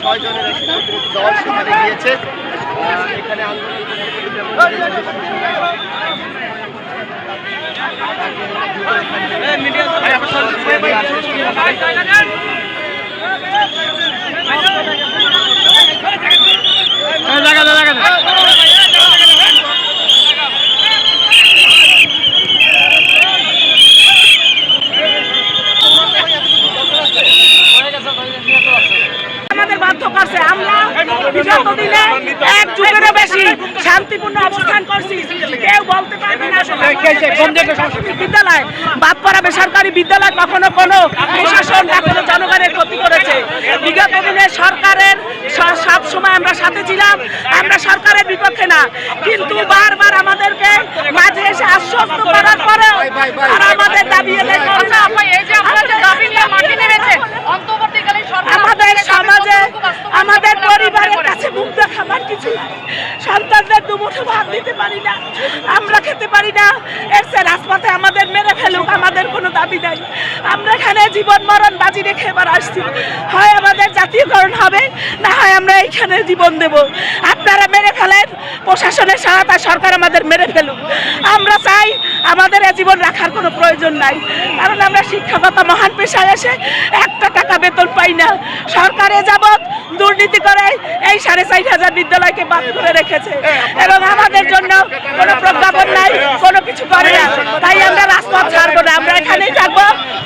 ছয়জনের একটি দল সেখানে গিয়েছে এখানে আন্দোলন বাধ্য করছে। আমরা বিগত দিনে এক যুগেরও বেশি শান্তিপূর্ণ অবস্থান করছি। কেউ বলতে পারবে না বিদ্যালয় বাদপাড়া বেসরকারি বিদ্যালয় কখনো কোনো প্রশাসন বা কোনো জনগণের ক্ষতি করেছে। বিগত দিনে সরকারের স- সব সময় আমরা সাথে ছিলাম আমরা সরকারের বিপক্ষে না। কিন্তু বারবার আমাদেরকে মাঝে এসে আশ্বস্ত করার পরেও আমাদের দাবি কিছু নাই। সন্তানদের দুমুঠো ভাত দিতে পারি না, আমরা খেতে পারি না। এসে রাজপথে আমাদের মেরে ফেলুক, আমাদের কোনো দাবি নাই। আমরা এখানে জীবন মরণ বাজি রেখে এবার আসছি। হয় আমাদের জাতীয়করণ হবে, না হয় আমরা এইখানে জীবন দেব। আপনারা মেরে ফেলেন, প্রশাসনের সহায়তা সরকার আমাদের মেরে ফেলুক। আমরা আমাদের জীবন রাখার কোনো প্রয়োজন নাই। কারণ আমরা শিক্ষাগত মহান পেশায় এসে একটা টাকা বেতন পাই না। সরকারে যাবৎ দুর্নীতি করে এই সাড়ে চার হাজার বিদ্যালয়কে বাদ করে রেখেছে। এবং আমাদের জন্য কোনো প্রজ্ঞাপন নাই, কোনো কিছু করে না। তাই আমরা রাজপথ ছাড়বো না। আমরা এখানেই থাকব।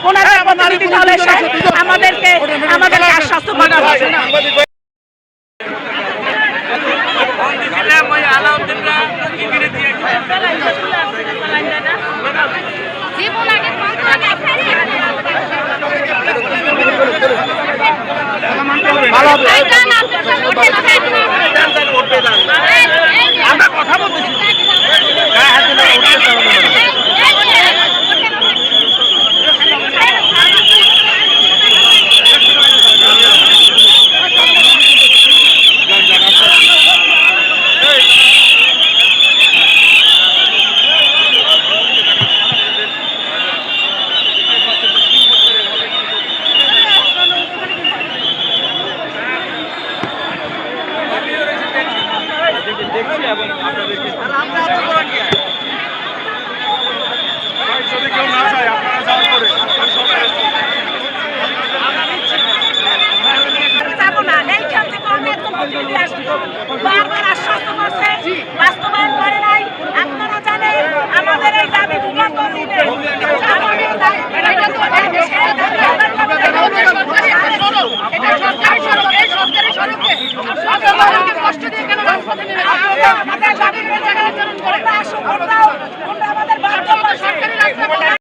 ওনারা প্রতিনিধি দল আমাদেরকে আমাদেরকে আশ্বস্ত করা হবে জীবন যাব